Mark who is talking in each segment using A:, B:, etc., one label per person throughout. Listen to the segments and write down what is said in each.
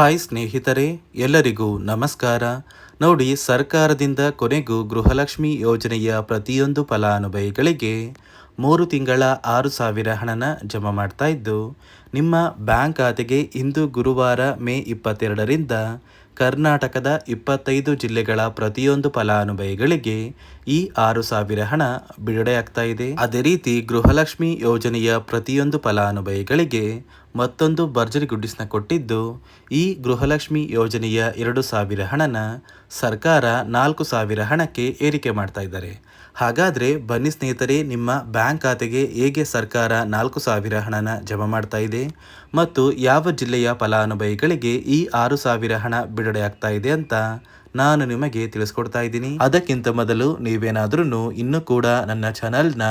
A: Hi ಸ್ನೇಹಿತರೆ, ಎಲ್ಲರಿಗೂ ನಮಸ್ಕಾರ. ನೋಡಿ, ಸರ್ಕಾರದಿಂದ ಕೊನೆಗೂ ಗೃಹಲಕ್ಷ್ಮಿ ಯೋಜನೆಯ ಪ್ರತಿಯೊಂದು ಫಲಾನುಭವಿಗಳಿಗೆ ಮೂರು ತಿಂಗಳ ಆರು ಸಾವಿರ ಹಣನ ಜಮಾ ಮಾಡ್ತಾ ಇದ್ದು, ನಿಮ್ಮ ಬ್ಯಾಂಕ್ ಖಾತೆಗೆ ಇಂದು ಗುರುವಾರ ಮೇ ಇಪ್ಪತ್ತೆರಡರಿಂದ ಕರ್ನಾಟಕದ ಇಪ್ಪತ್ತೈದು ಜಿಲ್ಲೆಗಳ ಪ್ರತಿಯೊಂದು ಫಲಾನುಭವಿಗಳಿಗೆ ಈ ಆರು ಸಾವಿರ ಹಣ ಬಿಡುಗಡೆಯಾಗ್ತಾ ಇದೆ. ಅದೇ ರೀತಿ ಗೃಹಲಕ್ಷ್ಮಿ ಯೋಜನೆಯ ಪ್ರತಿಯೊಂದು ಫಲಾನುಭವಿಗಳಿಗೆ ಮತ್ತೊಂದು ಭರ್ಜರಿ ಗುಡ್ಡಿಸ್ನ ಕೊಟ್ಟಿದ್ದು ಈ ಗೃಹಲಕ್ಷ್ಮಿ ಯೋಜನೆಯ ಎರಡು ಸಾವಿರ ಹಣನ ಸರ್ಕಾರ ನಾಲ್ಕು ಸಾವಿರ ಹಣಕ್ಕೆ ಏರಿಕೆ ಮಾಡ್ತಾ ಇದ್ದಾರೆ. ಹಾಗಾದರೆ ಬನ್ನಿ ಸ್ನೇಹಿತರೆ, ನಿಮ್ಮ ಬ್ಯಾಂಕ್ ಖಾತೆಗೆ ಹೇಗೆ ಸರ್ಕಾರ ನಾಲ್ಕು ಸಾವಿರ ಹಣನ ಜಮಾ ಮಾಡ್ತಾ ಇದೆ ಮತ್ತು ಯಾವ ಜಿಲ್ಲೆಯ ಫಲಾನುಭವಿಗಳಿಗೆ ಈ ಆರು ಸಾವಿರ ಹಣ ಬಿಡುಗಡೆ ಆಗ್ತಾ ಇದೆ ಅಂತ ನಾನು ನಿಮಗೆ ತಿಳಿಸ್ಕೊಡ್ತಾ ಇದ್ದೀನಿ. ಅದಕ್ಕಿಂತ ಮೊದಲು ನೀವೇನಾದ್ರೂ ಇನ್ನೂ ಕೂಡ ನನ್ನ ಚಾನಲ್ನ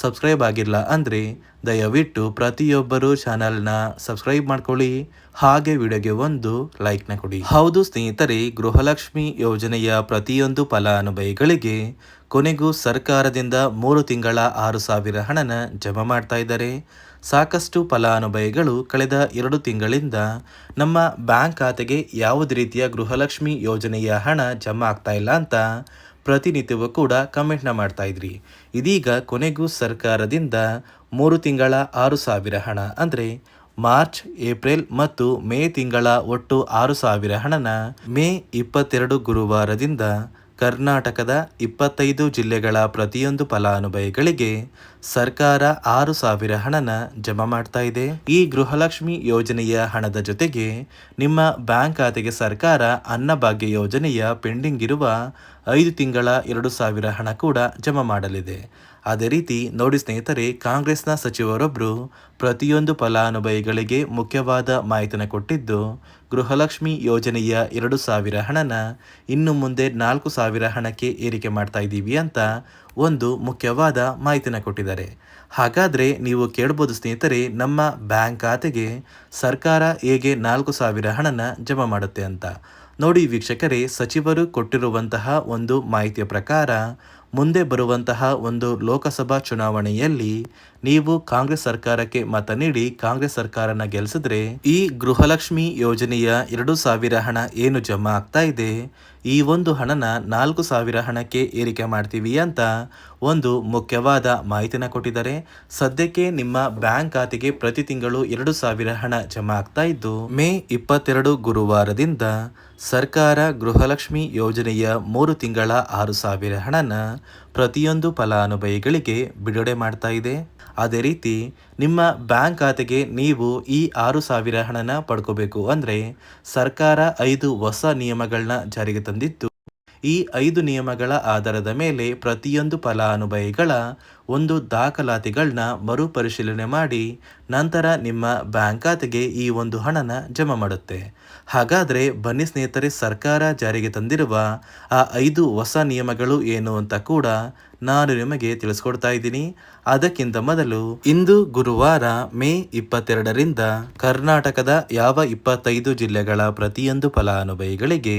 A: ಸಬ್ಸ್ಕ್ರೈಬ್ ಆಗಿಲ್ಲ ಅಂದರೆ ದಯವಿಟ್ಟು ಪ್ರತಿಯೊಬ್ಬರು ಚಾನಲ್ನ ಸಬ್ಸ್ಕ್ರೈಬ್ ಮಾಡ್ಕೊಳ್ಳಿ. ಹಾಗೆ ವಿಡಿಯೋಗೆ ಒಂದು ಲೈಕ್ನ ಕೊಡಿ. ಹೌದು ಸ್ನೇಹಿತರೆ, ಗೃಹಲಕ್ಷ್ಮಿ ಯೋಜನೆಯ ಪ್ರತಿಯೊಂದು ಫಲಾನುಭವಿಗಳಿಗೆ ಕೊನೆಗೂ ಸರ್ಕಾರದಿಂದ ಮೂರು ತಿಂಗಳ ಆರು ಸಾವಿರ ಹಣನ ಜಮಾ ಮಾಡ್ತಾ ಇದ್ದಾರೆ. ಸಾಕಷ್ಟು ಫಲಾನುಭವಿಗಳು ಕಳೆದ ಎರಡು ತಿಂಗಳಿಂದ ನಮ್ಮ ಬ್ಯಾಂಕ್ ಖಾತೆಗೆ ಯಾವುದೇ ರೀತಿಯ ಗೃಹಲಕ್ಷ್ಮಿ ಯೋಜನೆಯ ಹಣ ಜಮಾ ಆಗ್ತಾ ಇಲ್ಲ ಅಂತ ಪ್ರತಿನಿತ್ಯವೂ ಕೂಡ ಕಮೆಂಟ್ನ ಮಾಡ್ತಾ ಇದ್ರಿ. ಇದೀಗ ಕೊನೆಗೂ ಸರ್ಕಾರದಿಂದ ಮೂರು ತಿಂಗಳ ಆರು ಸಾವಿರ ಹಣ, ಅಂದರೆ ಮಾರ್ಚ್, ಏಪ್ರಿಲ್ ಮತ್ತು ಮೇ ತಿಂಗಳ ಒಟ್ಟು ಆರು ಸಾವಿರ ಹಣನ ಮೇ ಇಪ್ಪತ್ತೆರಡು ಗುರುವಾರದಿಂದ ಕರ್ನಾಟಕದ ಇಪ್ಪತ್ತೈದು ಜಿಲ್ಲೆಗಳ ಪ್ರತಿಯೊಂದು ಫಲಾನುಭವಿಗಳಿಗೆ ಸರ್ಕಾರ ಆರು ಸಾವಿರ ಹಣನ ಜಮಾ ಮಾಡ್ತಾ ಇದೆ. ಈ ಗೃಹಲಕ್ಷ್ಮಿ ಯೋಜನೆಯ ಹಣದ ಜೊತೆಗೆ ನಿಮ್ಮ ಬ್ಯಾಂಕ್ ಖಾತೆಗೆ ಸರ್ಕಾರ ಅನ್ನಭಾಗ್ಯ ಯೋಜನೆಯ ಪೆಂಡಿಂಗ್ ಇರುವ ಐದು ತಿಂಗಳ ಎರಡು ಸಾವಿರ ಹಣ ಕೂಡ ಜಮಾ ಮಾಡಲಿದೆ. ಅದೇ ರೀತಿ ನೋಡಿ ಸ್ನೇಹಿತರೆ, ಕಾಂಗ್ರೆಸ್ನ ಸಚಿವರೊಬ್ಬರು ಪ್ರತಿಯೊಂದು ಫಲಾನುಭವಿಗಳಿಗೆ ಮುಖ್ಯವಾದ ಮಾಹಿತಿನ ಕೊಟ್ಟಿದ್ದು, ಗೃಹಲಕ್ಷ್ಮಿ ಯೋಜನೆಯ ಎರಡು ಸಾವಿರ ಹಣನ ಇನ್ನು ಮುಂದೆ ನಾಲ್ಕು ಸಾವಿರ ಹಣಕ್ಕೆ ಏರಿಕೆ ಮಾಡ್ತಾ ಇದ್ದೀವಿ ಅಂತ ಒಂದು ಮುಖ್ಯವಾದ ಮಾಹಿತಿನ ಕೊಟ್ಟಿದ್ದಾರೆ. ಹಾಗಾದರೆ ನೀವು ಕೇಳ್ಬೋದು ಸ್ನೇಹಿತರೆ, ನಮ್ಮ ಬ್ಯಾಂಕ್ ಖಾತೆಗೆ ಸರ್ಕಾರ ಹೇಗೆ ನಾಲ್ಕು ಸಾವಿರ ಹಣನ ಜಮಾ ಮಾಡುತ್ತೆ ಅಂತ? ನೋಡಿ ವೀಕ್ಷಕರೇ, ಸಚಿವರು ಕೊಟ್ಟಿರುವಂತಹ ಒಂದು ಮಾಹಿತಿಯ ಪ್ರಕಾರ, ಮುಂದೆ ಬರುವಂತಹ ಒಂದು ಲೋಕಸಭಾ ಚುನಾವಣೆಯಲ್ಲಿ ನೀವು ಕಾಂಗ್ರೆಸ್ ಸರ್ಕಾರಕ್ಕೆ ಮತ ನೀಡಿ, ಕಾಂಗ್ರೆಸ್ ಸರ್ಕಾರನ ಗೆಲ್ಲಿಸಿದ್ರೆ ಈ ಗೃಹಲಕ್ಷ್ಮಿ ಯೋಜನೆಯ ಎರಡು ಸಾವಿರ ಹಣ ಏನು ಜಮಾ ಆಗ್ತಾ ಇದೆ? ಈ ಒಂದು ಹಣನ ನಾಲ್ಕು ಸಾವಿರ ಹಣಕ್ಕೆ ಏರಿಕೆ ಮಾಡ್ತೀವಿ ಅಂತ ಒಂದು ಮುಖ್ಯವಾದ ಮಾಹಿತಿನ ಕೊಟ್ಟಿದ್ದಾರೆ. ಸದ್ಯಕ್ಕೆ ನಿಮ್ಮ ಬ್ಯಾಂಕ್ ಖಾತೆಗೆ ಪ್ರತಿ ತಿಂಗಳು ಎರಡು ಸಾವಿರ ಹಣ ಜಮಾ ಆಗ್ತಾ ಇದ್ದು, ಮೇ ಇಪ್ಪತ್ತೆರಡು ಗುರುವಾರದಿಂದ ಸರ್ಕಾರ ಗೃಹಲಕ್ಷ್ಮಿ ಯೋಜನೆಯ ಮೂರು ತಿಂಗಳ ಆರು ಸಾವಿರ ಹಣನ ಪ್ರತಿಯೊಂದು ಫಲಾನುಭವಿಗಳಿಗೆ ಬಿಡುಗಡೆ ಮಾಡ್ತಾ ಇದೆ. ಅದೇ ರೀತಿ, ನಿಮ್ಮ ಬ್ಯಾಂಕ್ ಖಾತೆಗೆ ನೀವು ಈ ಆರು ಸಾವಿರ ಹಣನ ಪಡ್ಕೋಬೇಕು ಅಂದರೆ ಸರ್ಕಾರ ಐದು ಹೊಸ ನಿಯಮಗಳನ್ನ ಜಾರಿಗೆ ತಂದಿತ್ತು. ಈ ಐದು ನಿಯಮಗಳ ಆಧಾರದ ಮೇಲೆ ಪ್ರತಿಯೊಂದು ಫಲಾನುಭವಿಗಳ ಒಂದು ದಾಖಲಾತಿಗಳನ್ನ ಮರುಪರಿಶೀಲನೆ ಮಾಡಿ ನಂತರ ನಿಮ್ಮ ಬ್ಯಾಂಕ್ ಖಾತೆಗೆ ಈ ಒಂದು ಹಣನ ಜಮಾ ಮಾಡುತ್ತೆ. ಹಾಗಾದರೆ ಬನ್ನಿ ಸ್ನೇಹಿತರೆ, ಸರ್ಕಾರ ಜಾರಿಗೆ ತಂದಿರುವ ಆ ಐದು ಹೊಸ ನಿಯಮಗಳು ಏನು ಅಂತ ಕೂಡ ನಾನು ನಿಮಗೆ ತಿಳಿಸ್ಕೊಡ್ತಾ ಇದ್ದೀನಿ. ಅದಕ್ಕಿಂತ ಮೊದಲು ಇಂದು ಗುರುವಾರ ಮೇ ಇಪ್ಪತ್ತೆರಡರಿಂದ ಕರ್ನಾಟಕದ ಯಾವ ಇಪ್ಪತ್ತೈದು ಜಿಲ್ಲೆಗಳ ಪ್ರತಿಯೊಂದು ಫಲಾನುಭವಿಗಳಿಗೆ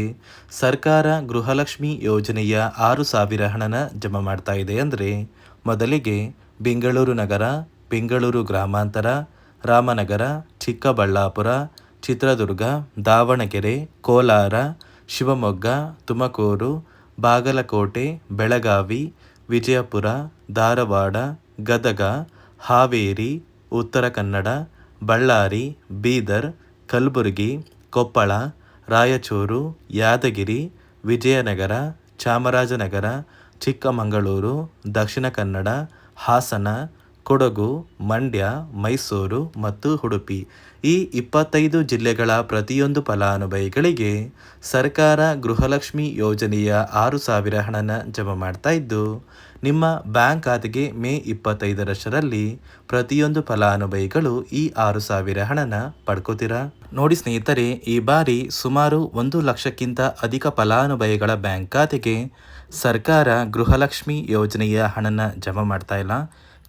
A: ಸರ್ಕಾರ ಗೃಹಲಕ್ಷ್ಮಿ ಯೋಜನೆಯ ಆರು ಸಾವಿರ ಹಣನ ಜಮಾ ಮಾಡ್ತಾ ಇದೆ ಅಂದರೆ ಮೊದಲಿಗೆ ಬೆಂಗಳೂರು ನಗರ, ಬೆಂಗಳೂರು ಗ್ರಾಮಾಂತರ, ರಾಮನಗರ, ಚಿಕ್ಕಬಳ್ಳಾಪುರ, ಚಿತ್ರದುರ್ಗ, ದಾವಣಗೆರೆ, ಕೋಲಾರ, ಶಿವಮೊಗ್ಗ, ತುಮಕೂರು, ಬಾಗಲಕೋಟೆ, ಬೆಳಗಾವಿ, ವಿಜಯಪುರ, ಧಾರವಾಡ, ಗದಗ, ಹಾವೇರಿ, ಉತ್ತರ ಕನ್ನಡ, ಬಳ್ಳಾರಿ, ಬೀದರ್, ಕಲಬುರಗಿ, ಕೊಪ್ಪಳ, ರಾಯಚೂರು, ಯಾದಗಿರಿ, ವಿಜಯನಗರ, ಚಾಮರಾಜನಗರ ಚಿಕ್ಕಮಗಳೂರು ದಕ್ಷಿಣ ಕನ್ನಡ ಹಾಸನ ಕೊಡಗು, ಮಂಡ್ಯ, ಮೈಸೂರು ಮತ್ತು ಉಡುಪಿ ಈ ಇಪ್ಪತ್ತೈದು ಜಿಲ್ಲೆಗಳ ಪ್ರತಿಯೊಂದು ಫಲಾನುಭವಿಗಳಿಗೆ ಸರ್ಕಾರ ಗೃಹಲಕ್ಷ್ಮಿ ಯೋಜನೆಯ ಆರು ಸಾವಿರ ಹಣನ ಜಮಾ ಮಾಡ್ತಾ ಇದ್ದು, ನಿಮ್ಮ ಬ್ಯಾಂಕ್ ಖಾತೆಗೆ ಮೇ ಇಪ್ಪತ್ತೈದರಷ್ಟರಲ್ಲಿ ಪ್ರತಿಯೊಂದು ಫಲಾನುಭವಿಗಳು ಈ ಆರು ಸಾವಿರ ಹಣನ ಪಡ್ಕೋತೀರಾ? ನೋಡಿ ಸ್ನೇಹಿತರೆ, ಈ ಬಾರಿ ಸುಮಾರು ಒಂದು ಲಕ್ಷಕ್ಕಿಂತ ಅಧಿಕ ಫಲಾನುಭವಿಗಳ ಬ್ಯಾಂಕ್ ಖಾತೆಗೆ ಸರ್ಕಾರ ಗೃಹಲಕ್ಷ್ಮಿ ಯೋಜನೆಯ ಹಣನ ಜಮಾ ಮಾಡ್ತಾ ಇಲ್ಲ.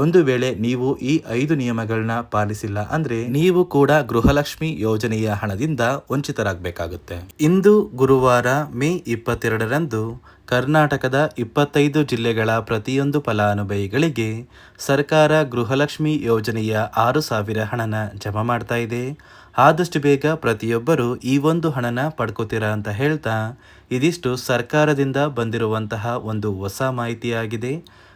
A: ಒಂದು ವೇಳೆ ನೀವು ಈ ಐದು ನಿಯಮಗಳನ್ನ ಪಾಲಿಸಿಲ್ಲ ಅಂದ್ರೆ ನೀವು ಕೂಡ ಗೃಹಲಕ್ಷ್ಮಿ ಯೋಜನೆಯ ಹಣದಿಂದ ವಂಚಿತರಾಗಬೇಕಾಗುತ್ತೆ. ಇಂದು ಗುರುವಾರ ಮೇ ಇಪ್ಪತ್ತೆರಡರಂದು ಕರ್ನಾಟಕದ ಇಪ್ಪತ್ತೈದು ಜಿಲ್ಲೆಗಳ ಪ್ರತಿಯೊಂದು ಫಲಾನುಭವಿಗಳಿಗೆ ಸರ್ಕಾರ ಗೃಹಲಕ್ಷ್ಮಿ ಯೋಜನೆಯ ಆರು ಸಾವಿರ ಹಣನ ಜಮಾ ಮಾಡ್ತಾ ಇದೆ. ಆದಷ್ಟು ಬೇಗ ಪ್ರತಿಯೊಬ್ಬರು ಈ ಒಂದು ಹಣನ ಪಡ್ಕೋತೀರಾ ಅಂತ ಹೇಳ್ತಾ ಇದಿಷ್ಟು ಸರ್ಕಾರದಿಂದ ಬಂದಿರುವಂತಹ ಒಂದು ಹೊಸ ಮಾಹಿತಿಯಾಗಿದೆ.